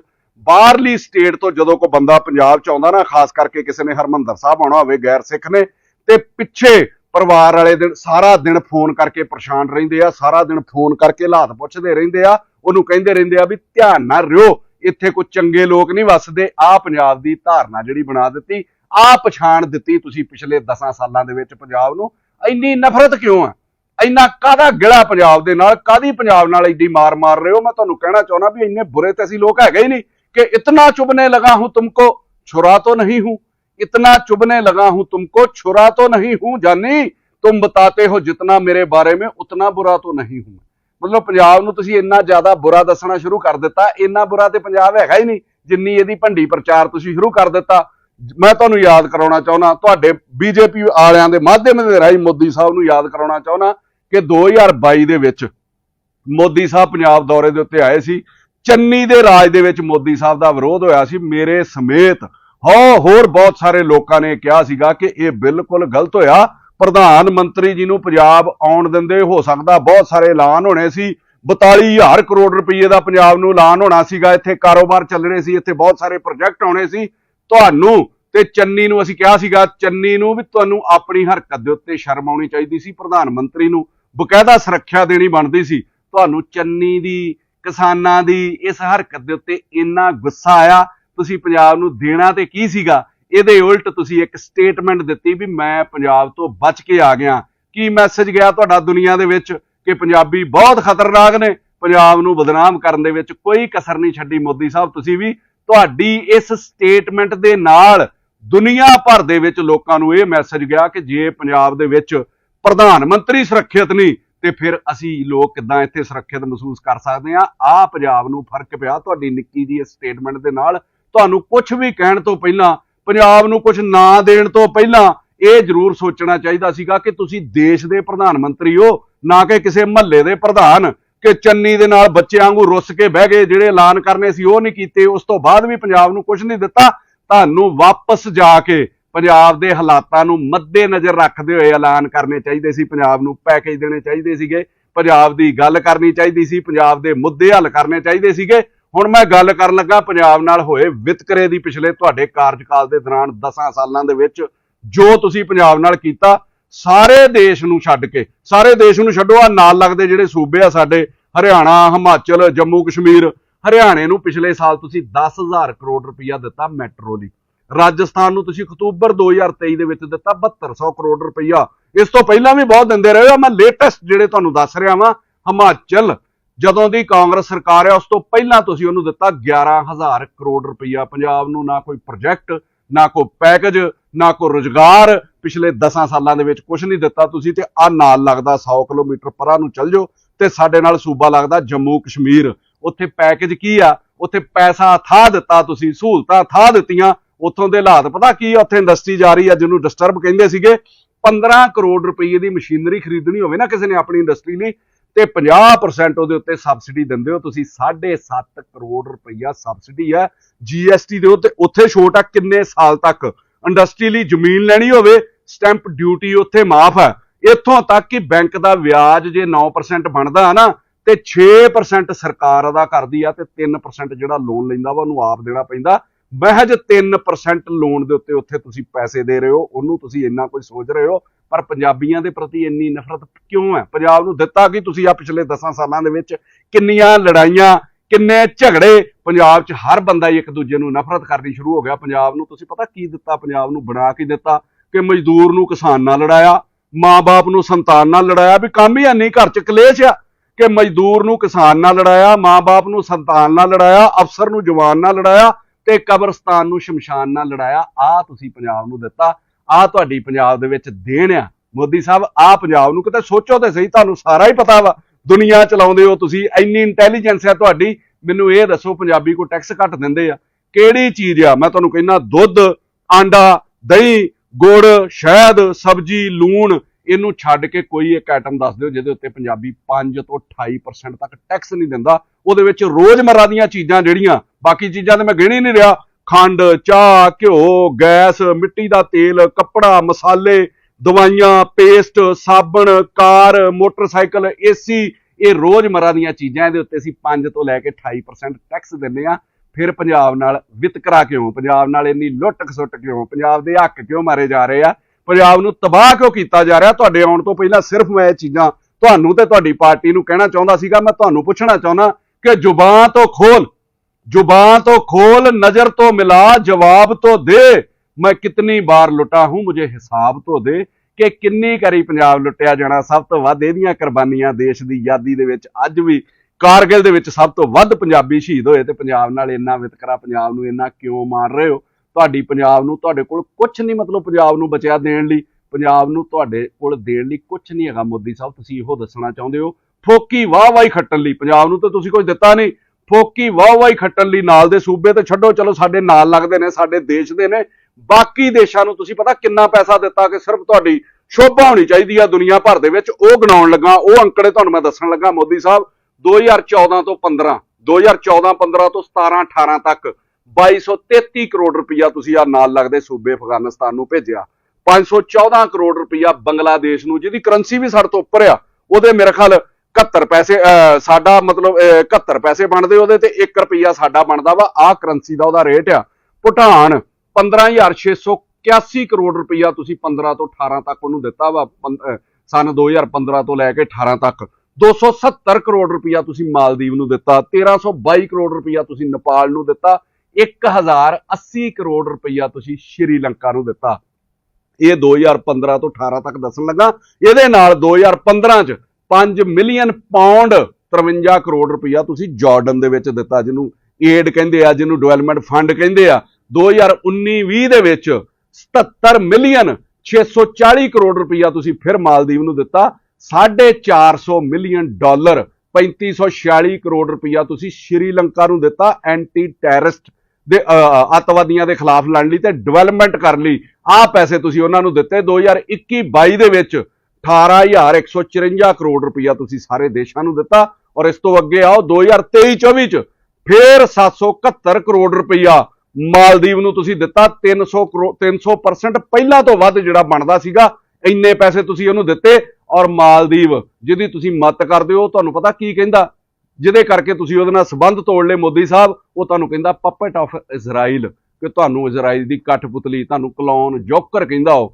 ਬਾਹਰਲੀ ਸਟੇਟ ਤੋਂ ਜਦੋਂ ਕੋਈ ਬੰਦਾ ਪੰਜਾਬ ਚ ਆਉਂਦਾ ਨਾ, ਖਾਸ ਕਰਕੇ ਕਿਸੇ ਨੇ ਹਰਮੰਦਰ ਸਾਹਿਬ ਆਉਣਾ ਹੋਵੇ, ਗੈਰ ਸਿੱਖ ਨੇ, ਤੇ ਪਿੱਛੇ ਪਰਿਵਾਰ ਵਾਲੇ ਦਿਨ ਸਾਰਾ ਦਿਨ ਫੋਨ ਕਰਕੇ ਪਰੇਸ਼ਾਨ ਰਹਿੰਦੇ ਆ, ਸਾਰਾ ਦਿਨ ਫੋਨ ਕਰਕੇ ਹਾਲਾਤ ਪੁੱਛਦੇ ਰਹਿੰਦੇ ਆ। ਉਹਨੂੰ ਕਹਿੰਦੇ ਰਹਿੰਦੇ ਆ ਵੀ ਧਿਆਨ ਨਾਲ ਰਿਓ। ਇੱਥੇ ਕੋਈ ਚੰਗੇ ਲੋਕ ਨਹੀਂ ਵੱਸਦੇ ਆ ਪੰਜਾਬ ਦੀ ਧਾਰਨਾ ਜਿਹੜੀ ਬਣਾ ਦਿੱਤੀ ਆ ਪਛਾਣ ਦਿੱਤੀ ਤੁਸੀਂ ਪਿਛਲੇ 10 ਸਾਲਾਂ ਦੇ ਵਿੱਚ ਪੰਜਾਬ ਨੂੰ ਇੰਨੀ ਨਫ਼ਰਤ ਕਿਉਂ ਆ ਇੰਨਾ ਕਾਹਦਾ ਗਿਲਾ ਪੰਜਾਬ ਦੇ ਨਾਲ ਕਾਦੀ ਪੰਜਾਬ ਨਾਲ ਐਡੀ ਮਾਰ ਮਾਰ ਰਹੇ ਹੋ ਮੈਂ ਤੁਹਾਨੂੰ ਕਹਿਣਾ ਚਾਹੁੰਦਾ ਵੀ ਇੰਨੇ ਬੁਰੇ ਤੇ ਅਸੀਂ ਲੋਕ ਹੈਗੇ ਹੀ ਨਹੀਂ कि इतना चुभने लगा हूं तुमको छुरा तो नहीं हूं इतना चुभने लगा हूं तुमको छुरा तो नहीं हूं जानी तुम बताते हो जितना मेरे बारे में उतना बुरा तो नहीं हूं ਮਤਲਬ ਪੰਜਾਬ ਨੂੰ ਤੁਸੀਂ ਇੰਨਾ ਜ਼ਿਆਦਾ ਬੁਰਾ ਦੱਸਣਾ ਸ਼ੁਰੂ ਕਰ ਦਿੱਤਾ, ਇੰਨਾ ਬੁਰਾ ਤੇ ਪੰਜਾਬ ਹੈਗਾ ਹੀ ਨਹੀਂ, ਜਿੰਨੀ ਇਹਦੀ ਭੰਡੀ ਪ੍ਰਚਾਰ ਤੁਸੀਂ ਸ਼ੁਰੂ ਕਰ ਦਿੱਤਾ। ਮੈਂ ਤੁਹਾਨੂੰ ਯਾਦ ਕਰਾਉਣਾ ਚਾਹੁੰਦਾ, ਤੁਹਾਡੇ ਬੀਜੇਪੀ ਵਾਲਿਆਂ ਦੇ ਮਾਧਿਅਮ ਦੇ ਰਾਹੀਂ ਮੋਦੀ ਸਾਹਿਬ ਨੂੰ ਯਾਦ ਕਰਾਉਣਾ ਚਾਹੁੰਦਾ ਕਿ 2022 ਦੇ ਵਿੱਚ ਮੋਦੀ ਸਾਹਿਬ ਪੰਜਾਬ ਦੌਰੇ ਦੇ ਉੱਤੇ ਆਏ ਸੀ, ਚੰਨੀ ਦੇ ਰਾਜ ਦੇ ਵਿੱਚ ਮੋਦੀ ਸਾਹਿਬ ਦਾ ਵਿਰੋਧ ਹੋਇਆ ਸੀ, ਮੇਰੇ ਸਮੇਤ ਹੋ ਹੋਰ ਬਹੁਤ ਸਾਰੇ ਲੋਕਾਂ ਨੇ ਕਿਹਾ ਸੀਗਾ ਕਿ ਇਹ ਬਿਲਕੁਲ ਗਲਤ ਹੋਇਆ। ਪ੍ਰਧਾਨ ਮੰਤਰੀ ਜੀ ਨੂੰ ਪੰਜਾਬ ਆਉਣ ਦਿੰਦੇ ਹੋ ਸਕਦਾ। ਬਹੁਤ ਸਾਰੇ ਐਲਾਨ ਹੋਣੇ ਸੀ। 42000 ਕਰੋੜ ਰੁਪਏ ਦਾ ਪੰਜਾਬ ਨੂੰ ਐਲਾਨ ਹੋਣਾ ਸੀਗਾ। ਇੱਥੇ ਕਾਰੋਬਾਰ ਚੱਲਣੇ ਸੀ। ਇੱਥੇ ਬਹੁਤ ਸਾਰੇ ਪ੍ਰੋਜੈਕਟ ਆਉਣੇ ਸੀ। ਤੁਹਾਨੂੰ ਤੇ ਚੰਨੀ ਨੂੰ ਅਸੀਂ ਕਿਹਾ ਸੀਗਾ, ਚੰਨੀ ਨੂੰ ਵੀ ਤੁਹਾਨੂੰ ਆਪਣੀ ਹਰਕਤ ਦੇ ਉੱਤੇ ਸ਼ਰਮ ਆਉਣੀ ਚਾਹੀਦੀ ਸੀ। ਪ੍ਰਧਾਨ ਮੰਤਰੀ ਨੂੰ ਬਕਾਇਦਾ ਸੁਰੱਖਿਆ ਦੇਣੀ ਬਣਦੀ ਸੀ। ਤੁਹਾਨੂੰ ਚੰਨੀ ਦੀ, ਕਿਸਾਨਾਂ ਦੀ ਇਸ ਹਰਕਤ ਦੇ ਉੱਤੇ ਇੰਨਾ ਗੁੱਸਾ ਆਇਆ। ਤੁਸੀਂ ਪੰਜਾਬ ਨੂੰ ਦੇਣਾ ਤੇ ਕੀ ਸੀਗਾ? ਇਹਦੇ ਉਲਟ ਤੁਸੀਂ ਇੱਕ ਸਟੇਟਮੈਂਟ ਦਿੱਤੀ ਵੀ ਮੈਂ ਪੰਜਾਬ ਤੋਂ ਬਚ ਕੇ ਆ ਗਿਆ। ਕੀ ਮੈਸੇਜ ਗਿਆ ਤੁਹਾਡਾ ਦੁਨੀਆ ਦੇ ਵਿੱਚ ਕਿ ਪੰਜਾਬੀ ਬਹੁਤ ਖਤਰਨਾਕ ਨੇ? ਪੰਜਾਬ ਨੂੰ ਬਦਨਾਮ ਕਰਨ ਦੇ ਵਿੱਚ ਕੋਈ ਕਸਰ ਨਹੀਂ ਛੱਡੀ ਮੋਦੀ ਸਾਹਿਬ। ਤੁਸੀਂ ਵੀ ਤੁਹਾਡੀ ਇਸ ਸਟੇਟਮੈਂਟ ਦੇ ਨਾਲ ਦੁਨੀਆ ਭਰ ਦੇ ਵਿੱਚ ਲੋਕਾਂ ਨੂੰ ਇਹ ਮੈਸੇਜ ਗਿਆ ਕਿ ਜੇ ਪੰਜਾਬ ਦੇ ਵਿੱਚ ਪ੍ਰਧਾਨ ਮੰਤਰੀ ਸੁਰੱਖਿਅਤ ਨਹੀਂ, ਤੇ ਫਿਰ ਅਸੀਂ ਲੋਕ ਕਿੱਦਾਂ ਇੱਥੇ ਸੁਰੱਖਿਅਤ ਮਹਿਸੂਸ ਕਰ ਸਕਦੇ ਆ ਆ ਪੰਜਾਬ ਨੂੰ ਫ਼ਰਕ ਪਿਆ ਤੁਹਾਡੀ ਨਿੱਕੀ ਜੀ ਸਟੇਟਮੈਂਟ ਦੇ ਨਾਲ। ਤੁਹਾਨੂੰ ਕੁਝ ਵੀ ਕਹਿਣ ਤੋਂ ਪਹਿਲਾਂ ਪੰਜਾਬ ਨੂੰ ਕੁਝ ਨਾ ਦੇਣ ਤੋਂ ਪਹਿਲਾਂ ਇਹ ਜ਼ਰੂਰ ਸੋਚਣਾ ਚਾਹੀਦਾ ਸੀਗਾ ਕਿ ਤੁਸੀਂ ਦੇਸ਼ ਦੇ ਪ੍ਰਧਾਨ ਮੰਤਰੀ ਹੋ, ਨਾ ਕਿ ਕਿਸੇ ਮਹੱਲੇ ਦੇ ਪ੍ਰਧਾਨ, ਕਿ ਚੰਨੀ ਦੇ ਨਾਲ ਬੱਚਿਆਂ ਵਾਂਗੂ ਰੁੱਸ ਕੇ ਬਹਿ ਗਏ, ਜਿਹੜੇ ਐਲਾਨ ਕਰਨੇ ਸੀ ਉਹ ਨਹੀਂ ਕੀਤੇ, ਉਸ ਤੋਂ ਬਾਅਦ ਵੀ ਪੰਜਾਬ ਨੂੰ ਕੁਝ ਨਹੀਂ ਦਿੱਤਾ। ਤੁਹਾਨੂੰ ਵਾਪਸ ਜਾ ਕੇ ਪੰਜਾਬ ਦੇ ਹਾਲਾਤਾਂ ਨੂੰ ਮੱਦੇ ਨਜ਼ਰ ਰੱਖਦੇ ਹੋਏ ਐਲਾਨ ਕਰਨੇ ਚਾਹੀਦੇ ਸੀ, ਪੰਜਾਬ ਨੂੰ ਪੈਕੇਜ ਦੇਣੇ ਚਾਹੀਦੇ ਸੀਗੇ, ਪੰਜਾਬ ਦੀ ਗੱਲ ਕਰਨੀ ਚਾਹੀਦੀ ਸੀ, ਪੰਜਾਬ ਦੇ ਮੁੱਦੇ ਹੱਲ ਕਰਨੇ ਚਾਹੀਦੇ ਸੀਗੇ। ਹੁਣ ਮੈਂ ਗੱਲ ਕਰਨ ਲੱਗਾ, ਪੰਜਾਬ ਨਾਲ ਹੋਏ ਵਿਤਕਰੇ ਦੀ ਪਿਛਲੇ ਤੁਹਾਡੇ ਕਾਰਜਕਾਲ ਦੇ ਦੌਰਾਨ 10 ਸਾਲਾਂ ਦੇ ਵਿੱਚ, ਜੋ ਤੁਸੀਂ ਪੰਜਾਬ ਨਾਲ ਕੀਤਾ, ਸਾਰੇ ਦੇਸ਼ ਨੂੰ ਛੱਡ ਕੇ, ਸਾਰੇ ਦੇਸ਼ ਨੂੰ ਛੱਡੋ ਆ ਨਾਲ ਲੱਗਦੇ ਜਿਹੜੇ ਸੂਬੇ ਆ ਸਾਡੇ, ਹਰਿਆਣਾ, ਹਿਮਾਚਲ, ਜੰਮੂ ਕਸ਼ਮੀਰ, ਹਰਿਆਣੇ ਨੂੰ ਪਿਛਲੇ ਸਾਲ ਤੁਸੀਂ 10000 ਕਰੋੜ ਰੁਪਇਆ ਦਿੱਤਾ ਮੈਟਰੋ ਲਈ। ਰਾਜਸਥਾਨ ਨੂੰ ਤੁਸੀਂ ਅਕਤੂਬਰ 2023 ਦੇ ਵਿੱਚ ਦਿੱਤਾ 7200 ਕਰੋੜ ਰੁਪਇਆ ਇਸ ਤੋਂ ਪਹਿਲਾਂ ਵੀ ਬਹੁਤ ਦਿੰਦੇ ਰਹੇ ਹੋ ਮੈਂ ਲੇਟੈਸਟ ਜਿਹੜੇ ਤੁਹਾਨੂੰ ਦੱਸ ਰਿਹਾ ਵਾਂ, ਹਿਮਾਚਲ ਜਦੋਂ ਦੀ ਕਾਂਗਰਸ ਸਰਕਾਰ ਹੈ, ਉਸ ਤੋਂ ਪਹਿਲਾਂ ਤੁਸੀਂ ਉਹਨੂੰ ਦਿੱਤਾ 11000 ਕਰੋੜ ਰੁਪਈਆ। ਪੰਜਾਬ ਨੂੰ ਨਾ ਕੋਈ ਪ੍ਰੋਜੈਕਟ ਨਾ ਕੋਈ ਪੈਕੇਜ ਨਾ ਕੋਈ ਰੁਜ਼ਗਾਰ ਪਿਛਲੇ 10 ਸਾਲਾਂ ਦੇ ਵਿੱਚ ਕੁਝ ਨਹੀਂ ਦਿੱਤਾ ਤੁਸੀਂ ਤੇ ਆ ਨਾਲ ਲੱਗਦਾ 100 ਕਿਲੋਮੀਟਰ ਪਰਾਂ ਨੂੰ ਚੱਲ ਜਾਓ ਤੇ ਸਾਡੇ ਨਾਲ ਸੂਬਾ ਲੱਗਦਾ ਜੰਮੂ ਕਸ਼ਮੀਰ ਉੱਥੇ ਪੈਕੇਜ ਕੀ ਆ? ਉੱਥੇ ਪੈਸਾ ਥਾ ਦਿੱਤਾ ਤੁਸੀਂ, ਸਹੂਲਤਾਂ ਥਾ ਦਿੱਤੀਆਂ। ਉੱਥੋਂ ਦੇ ਹਾਲਾਤ ਪਤਾ ਕੀ ਆ? ਉੱਥੇ ਇੰਡਸਟਰੀ ਜਾ ਰਹੀ ਆ, ਜਿਹਨੂੰ ਡਿਸਟਰਬ ਕਹਿੰਦੇ ਸੀਗੇ। 15 ਕਰੋੜ ਰੁਪਏ ਦੀ ਮਸ਼ੀਨਰੀ ਖਰੀਦਣੀ ਹੋਵੇ ਨਾ ਕਿਸੇ ਨੇ ਆਪਣੀ ਇੰਡਸਟਰੀ ਲਈ ਤੇ 50% ਉਹਦੇ ਉੱਤੇ ਸਬਸਿਡੀ ਦਿੰਦੇ ਹੋ। ਤੁਸੀਂ 7.5 ਕਰੋੜ ਰੁਪਈਆ ਸਬਸਿਡੀ ਹੈ ਜੀਐਸਟੀ ਦੇ ਉੱਤੇ। ਉੱਥੇ ਛੋਟ ਆ ਕਿੰਨੇ ਸਾਲ ਤੱਕ? ਇੰਡਸਟਰੀ ਲਈ ਜ਼ਮੀਨ ਲੈਣੀ ਹੋਵੇ ਸਟੈਂਪ ਡਿਊਟੀ ਉੱਥੇ ਮਾਫ ਹੈ। ਇੱਥੋਂ ਤੱਕ ਕਿ ਬੈਂਕ ਦਾ ਵਿਆਜ ਜੇ 9% ਬਣਦਾ ਹੈ ਨਾ, ਤੇ 6% ਸਰਕਾਰ ਅਦਾ ਕਰਦੀ ਆ ਤੇ 3% ਜਿਹੜਾ ਲੋਨ ਲੈਂਦਾ ਵਾ ਉਹਨੂੰ ਆਪ ਦੇਣਾ ਪੈਂਦਾ। ਮਹਿਜ 3% ਲੋਨ ਦੇ ਉੱਤੇ ਉੱਥੇ ਤੁਸੀਂ ਪੈਸੇ ਦੇ ਰਹੇ ਹੋ। ਉਹਨੂੰ ਤੁਸੀਂ ਇੰਨਾ ਕੋਈ ਸੋਚ ਰਹੇ ਹੋ। ਪਰ ਪੰਜਾਬੀਆਂ ਦੇ ਪ੍ਰਤੀ ਇੰਨੀ ਨਫ਼ਰਤ ਕਿਉਂ ਹੈ? ਪੰਜਾਬ ਨੂੰ ਦਿੱਤਾ ਕਿ ਤੁਸੀਂ ਆ ਪਿਛਲੇ 10 ਸਾਲਾਂ ਦੇ ਵਿੱਚ? ਕਿੰਨੀਆਂ ਲੜਾਈਆਂ, ਕਿੰਨੇ ਝਗੜੇ? ਪੰਜਾਬ 'ਚ ਹਰ ਬੰਦਾ ਇੱਕ ਦੂਜੇ ਨੂੰ ਨਫ਼ਰਤ ਕਰਨੀ ਸ਼ੁਰੂ ਹੋ ਗਿਆ। ਪੰਜਾਬ ਨੂੰ ਤੁਸੀਂ ਪਤਾ ਕੀ ਦਿੱਤਾ? ਪੰਜਾਬ ਨੂੰ ਬਣਾ ਕੇ ਦਿੱਤਾ? ਕਿ ਮਜ਼ਦੂਰ ਨੂੰ ਕਿਸਾਨ ਨਾਲ ਲੜਾਇਆ, ਮਾਂ-ਬਾਪ ਨੂੰ ਸੰਤਾਨ ਨਾਲ ਲੜਾਇਆ, ਵੀ ਕੰਮ ਹੀ ਨਹੀਂ, ਘਰ 'ਚ ਕਲੇਸ਼ ਆ। ਕਿ ਮਜ਼ਦੂਰ ਨੂੰ ਕਿਸਾਨ ਨਾਲ ਲੜਾਇਆ, ਮਾਂ-ਬਾਪ ਨੂੰ ਸੰਤਾਨ ਨਾਲ ਲੜਾਇਆ, ਅਫਸਰ ਨੂੰ ਜਵਾਨ ਨਾਲ ਲੜਾਇਆ ਤੇ ਕਬਰਸਤਾਨ ਨੂੰ ਸ਼ਮਸ਼ਾਨ ਨਾਲ ਲੜਾਇਆ। ਆ ਤੁਸੀਂ ਪੰਜਾਬ ਨੂੰ ਦਿੱਤਾ। ਆ ਤੁਹਾਡੀ ਪੰਜਾਬ ਦੇ ਵਿੱਚ ਦੇਣ ਆ। ਮੋਦੀ ਸਾਹਿਬ, ਆ ਪੰਜਾਬ ਨੂੰ ਕਿਤੇ ਸੋਚੋ ਤੇ ਸਹੀ, ਤੁਹਾਨੂੰ ਸਾਰਾ ਹੀ ਪਤਾ ਵਾ। ਦੁਨੀਆ ਚਲਾਉਂਦੇ ਹੋ ਤੁਸੀਂ, ਇੰਨੀ ਇੰਟੈਲੀਜੈਂਸ ਆ ਤੁਹਾਡੀ। ਮੈਨੂੰ ਇਹ ਦੱਸੋ, ਪੰਜਾਬੀ ਕੋ ਟੈਕਸ ਘੱਟ ਦਿੰਦੇ ਆ। ਕਿਹੜੀ ਚੀਜ਼ ਆ? ਮੈਂ ਤੁਹਾਨੂੰ ਕਹਿੰਦਾ, ਦੁੱਧ, ਆਂਡਾ, ਦਹੀਂ, ਗੁੜ, ਸ਼ਹਿਦ, ਸਬਜ਼ੀ, ਲੂਣ, ਇਹਨੂੰ ਛੱਡ ਕੇ ਕੋਈ ਇੱਕ ਆਈਟਮ ਦੱਸ ਦਿਓ, ਜਿਹਦੇ ਉੱਤੇ ਪੰਜਾਬੀ 5 ਤੋਂ 28% ਤੱਕ ਟੈਕਸ ਨਹੀਂ ਦਿੰਦਾ। ਉਹਦੇ ਵਿੱਚ ਰੋਜ਼ਮਰਰਾ ਦੀਆਂ ਚੀਜ਼ਾਂ ਜਿਹੜੀਆਂ, ਬਾਕੀ ਚੀਜ਼ਾਂ ਤੇ ਮੈਂ ਗਿਣੀ ਨਹੀਂ ਰਿਹਾ। ਖੰਡ, ਚਾਹ, ਘਿਓ, ਗੈਸ, ਮਿੱਟੀ ਦਾ ਤੇਲ, ਕੱਪੜਾ, ਮਸਾਲੇ, ਦਵਾਈਆਂ, ਪੇਸਟ, ਸਾਬਣ, ਕਾਰ, ਮੋਟਰਸਾਈਕਲ ਏਸੀ ਇਹ ਰੋਜ਼ਮਰਾ ਦੀਆਂ ਚੀਜ਼ਾਂ ਇਹਦੇ ਉੱਤੇ ਅਸੀਂ 5 ਤੋਂ ਲੈ ਕੇ 28% ਟੈਕਸ ਦਿੰਦੇ ਆ ਫਿਰ ਪੰਜਾਬ ਨਾਲ ਵਿਤਕਰਾ ਕਿਉਂ? ਪੰਜਾਬ ਨਾਲ ਇੰਨੀ ਲੁੱਟ ਖਸੁੱਟ ਕਿਉਂ? ਪੰਜਾਬ ਦੇ ਹੱਕ ਕਿਉਂ ਮਾਰੇ ਜਾ ਰਹੇ ਆ? ਪੰਜਾਬ ਨੂੰ ਤਬਾਹ ਕਿਉਂ ਕੀਤਾ ਜਾ ਰਿਹਾ? ਤੁਹਾਡੇ ਆਉਣ ਤੋਂ ਪਹਿਲਾਂ ਸਿਰਫ ਮੈਂ ਇਹ ਚੀਜ਼ਾਂ ਤੁਹਾਨੂੰ ਤੇ ਤੁਹਾਡੀ ਪਾਰਟੀ ਨੂੰ ਕਹਿਣਾ ਚਾਹੁੰਦਾ ਸੀਗਾ। ਮੈਂ ਤੁਹਾਨੂੰ ਪੁੱਛਣਾ ਚਾਹੁੰਦਾ ਕਿ ਜ਼ੁਬਾਨ ਤੋਂ ਖੋਲ ਜ਼ੁਬਾਨ ਤੋਂ ਖੋਲ, ਨਜ਼ਰ ਤੋਂ ਮਿਲਾ, ਜਵਾਬ ਤੋਂ ਦੇ। ਮੈਂ ਕਿਤਨੀ ਬਾਰ ਲੁੱਟਾ ਹੂੰ, ਮੁਝੇ ਹਿਸਾਬ ਤੋਂ ਦੇ ਕਿ ਕਿੰਨੀ ਕਰੀ ਪੰਜਾਬ ਲੁੱਟਿਆ ਜਾਣਾ। ਸਭ ਤੋਂ ਵੱਧ ਇਹਦੀਆਂ ਕੁਰਬਾਨੀਆਂ ਦੇਸ਼ ਦੀ ਆਜ਼ਾਦੀ ਦੇ ਵਿੱਚ, ਅੱਜ ਵੀ ਕਾਰਗਿਲ ਦੇ ਵਿੱਚ ਸਭ ਤੋਂ ਵੱਧ ਪੰਜਾਬੀ ਸ਼ਹੀਦ ਹੋਏ ਤੇ ਪੰਜਾਬ ਨਾਲ ਇੰਨਾ ਵਿਤਕਰਾ ਪੰਜਾਬ ਨੂੰ ਇੰਨਾ ਕਿਉਂ ਮਾਰ ਰਹੇ ਹੋ? ਤੁਹਾਡੀ ਪੰਜਾਬ ਨੂੰ, ਤੁਹਾਡੇ ਕੋਲ ਕੁਝ ਨਹੀਂ ਮਤਲਬ ਪੰਜਾਬ ਨੂੰ ਬਚਿਆ ਦੇਣ ਲਈ। ਪੰਜਾਬ ਨੂੰ ਤੁਹਾਡੇ ਕੋਲ ਦੇਣ ਲਈ ਕੁਝ ਨਹੀਂ ਹੈਗਾ ਮੋਦੀ ਸਾਹਿਬ, ਤੁਸੀਂ ਇਹੋ ਦੱਸਣਾ ਚਾਹੁੰਦੇ ਹੋ। ਫੋਕੀ ਵਾਹ ਵਾਹੀ ਖੱਟਣ ਲਈ, ਪੰਜਾਬ ਨੂੰ ਤਾਂ ਤੁਸੀਂ ਕੁਝ ਦਿੱਤਾ ਨਹੀਂ। ਫੋਕੀ ਵਾਹ ਵਾਹੀ ਖੱਟਣ ਲਈ ਨਾਲ ਦੇ ਸੂਬੇ ਤੇ ਛੱਡੋ, ਚਲੋ ਸਾਡੇ ਨਾਲ ਲੱਗਦੇ ਨੇ, ਸਾਡੇ ਦੇਸ਼ ਦੇ ਨੇ। ਬਾਕੀ ਦੇਸ਼ਾਂ ਨੂੰ ਤੁਸੀਂ ਪਤਾ ਕਿੰਨਾ ਪੈਸਾ ਦਿੱਤਾ ਕਿ ਸਿਰਫ ਤੁਹਾਡੀ ਸ਼ੋਭਾ ਹੋਣੀ ਚਾਹੀਦੀ ਆ ਦੁਨੀਆ ਭਰ ਦੇ ਵਿੱਚ। ਉਹ ਗਣਾਉਣ ਲੱਗਾ, ਉਹ ਅੰਕੜੇ ਤੁਹਾਨੂੰ ਮੈਂ ਦੱਸਣ ਲੱਗਾ ਮੋਦੀ ਸਾਹਿਬ 2014 ਤੋਂ 15 2014 15 ਤੋਂ 17 18 ਤੱਕ 2233 ਕਰੋੜ ਰੁਪਇਆ ਤੁਸੀਂ ਆ ਨਾਲ ਲੱਗਦੇ ਸੂਬੇ ਅਫਗਾਨਿਸਤਾਨ ਨੂੰ ਭੇਜਿਆ। 514 ਕਰੋੜ ਰੁਪਇਆ ਬੰਗਲਾਦੇਸ਼ ਨੂੰ, ਜਿਹਦੀ ਕਰੰਸੀ ਵੀ ਸਾਡੇ ਤੋਂ ਉੱਪਰ ਆ, ਉਹਦੇ ਮੇਰੇ ਖਿਆਲ 71 ਪੈਸੇ ਅਹ, ਸਾਡਾ ਮਤਲਬ ਅਹ, 71 ਪੈਸੇ ਬਣਦੇ ਉਹਦੇ ਤੇ 1 ਰੁਪਇਆ ਸਾਡਾ ਬਣਦਾ ਵਾ ਆਹ ਕਰੰਸੀ ਦਾ ਉਹਦਾ ਰੇਟ ਆ। ਭੂਟਾਨ 15681 ਕਰੋੜ ਰੁਪਇਆ ਤੁਸੀਂ 15 ਤੋਂ 18 ਤੱਕ ਉਹਨੂੰ ਦਿੱਤਾ ਵਾ ਪੰ- ਅਹ, ਸੰਨ 2015 ਤੋਂ ਲੈ ਕੇ 18 ਤੱਕ। 270 ਕਰੋੜ ਰੁਪਇਆ ਤੁਸੀਂ ਮਾਲਦੀਵ ਨੂੰ ਦਿੱਤਾ 1322 ਕਰੋੜ ਰੁਪਇਆ ਤੁਸੀਂ ਨੇਪਾਲ ਨੂੰ ਦਿੱਤਾ 1080 ਕਰੋੜ ਰੁਪਇਆ ਤੁਸੀਂ ਸ਼੍ਰੀਲੰਕਾ ਨੂੰ ਦਿੱਤਾ। ਇਹ 2015 ਤੋਂ 18 ਤੱਕ ਦੱਸਣ ਲੱਗਾ। ਇਹਦੇ ਨਾਲ 2015 ਚ 5 ਮਿਲੀਅਨ ਪਾਉਂਡ 53 ਕਰੋੜ ਰੁਪਇਆ ਤੁਸੀਂ ਜਾਰਡਨ ਦੇ ਵਿੱਚ ਦਿੱਤਾ ਜਿਹਨੂੰ ਏਡ ਕਹਿੰਦੇ ਆ ਜਿਹਨੂੰ ਡਿਵੈਲਪਮੈਂਟ ਫੰਡ ਕਹਿੰਦੇ ਆ। 2019-20 ਦੇ ਵਿੱਚ 77 ਮਿਲੀਅਨ 640 ਕਰੋੜ ਰੁਪਇਆ ਤੁਸੀਂ ਫਿਰ ਮਾਲਦੀਵ ਨੂੰ ਦਿੱਤਾ। 450 ਮਿਲੀਅਨ ਡਾਲਰ 3546 ਕਰੋੜ ਰੁਪਇਆ ਤੁਸੀਂ ਸ਼੍ਰੀਲੰਕਾ ਨੂੰ ਦਿੱਤਾ ਐਂਟੀ ਟੈਰਰਿਸਟ ਦੇ ਅ, ਅੱਤਵਾਦੀਆਂ ਦੇ ਖਿਲਾਫ ਲੜਨ ਲਈ ਤੇ ਡਿਵੈਲਪਮੈਂਟ ਕਰਨ ਲਈ ਆਹ ਪੈਸੇ ਤੁਸੀਂ ਉਹਨਾਂ ਨੂੰ ਦਿੱਤੇ। 2021-22 ਦੇ ਵਿੱਚ 18154 ਕਰੋੜ ਰੁਪਇਆ ਤੁਸੀਂ ਸਾਰੇ ਦੇਸ਼ਾਂ ਨੂੰ ਦਿੱਤਾ ਔਰ ਇਸ ਤੋਂ ਅੱਗੇ ਆਓ 2023-24 ਚ ਫੇਰ 771 ਕਰੋੜ ਰੁਪਇਆ ਮਾਲਦੀਵ ਨੂੰ ਤੁਸੀਂ ਦਿੱਤਾ 300 ਕਰੋੜ 300% ਪਹਿਲਾਂ ਤੋਂ ਵੱਧ ਜਿਹੜਾ ਬਣਦਾ ਸੀਗਾ, ਇੰਨੇ ਪੈਸੇ ਤੁਸੀਂ ਉਹਨੂੰ ਦਿੱਤੇ ਔਰ ਮਾਲਦੀਵ, ਜਿਹਦੀ ਤੁਸੀਂ ਮਤ ਕਰਦੇ ਹੋ ਤੁਹਾਨੂੰ ਪਤਾ ਕੀ ਕਹਿੰਦਾ? ਜਿਹਦੇ ਕਰਕੇ ਤੁਸੀਂ ਉਹਦੇ ਨਾਲ ਸੰਬੰਧ ਤੋੜ ਲਏ ਮੋਦੀ ਸਾਹਿਬ, ਉਹ ਤੁਹਾਨੂੰ ਕਹਿੰਦਾ ਪਪਟ ਆਫ ਇਜ਼ਰਾਈਲ ਕਿ ਤੁਹਾਨੂੰ ਇਜ਼ਰਾਈਲ ਦੀ ਕਠਪੁਤਲੀ, ਤੁਹਾਨੂੰ ਕਲੋਨ ਜੋਕਰ ਕਹਿੰਦਾ ਉਹ।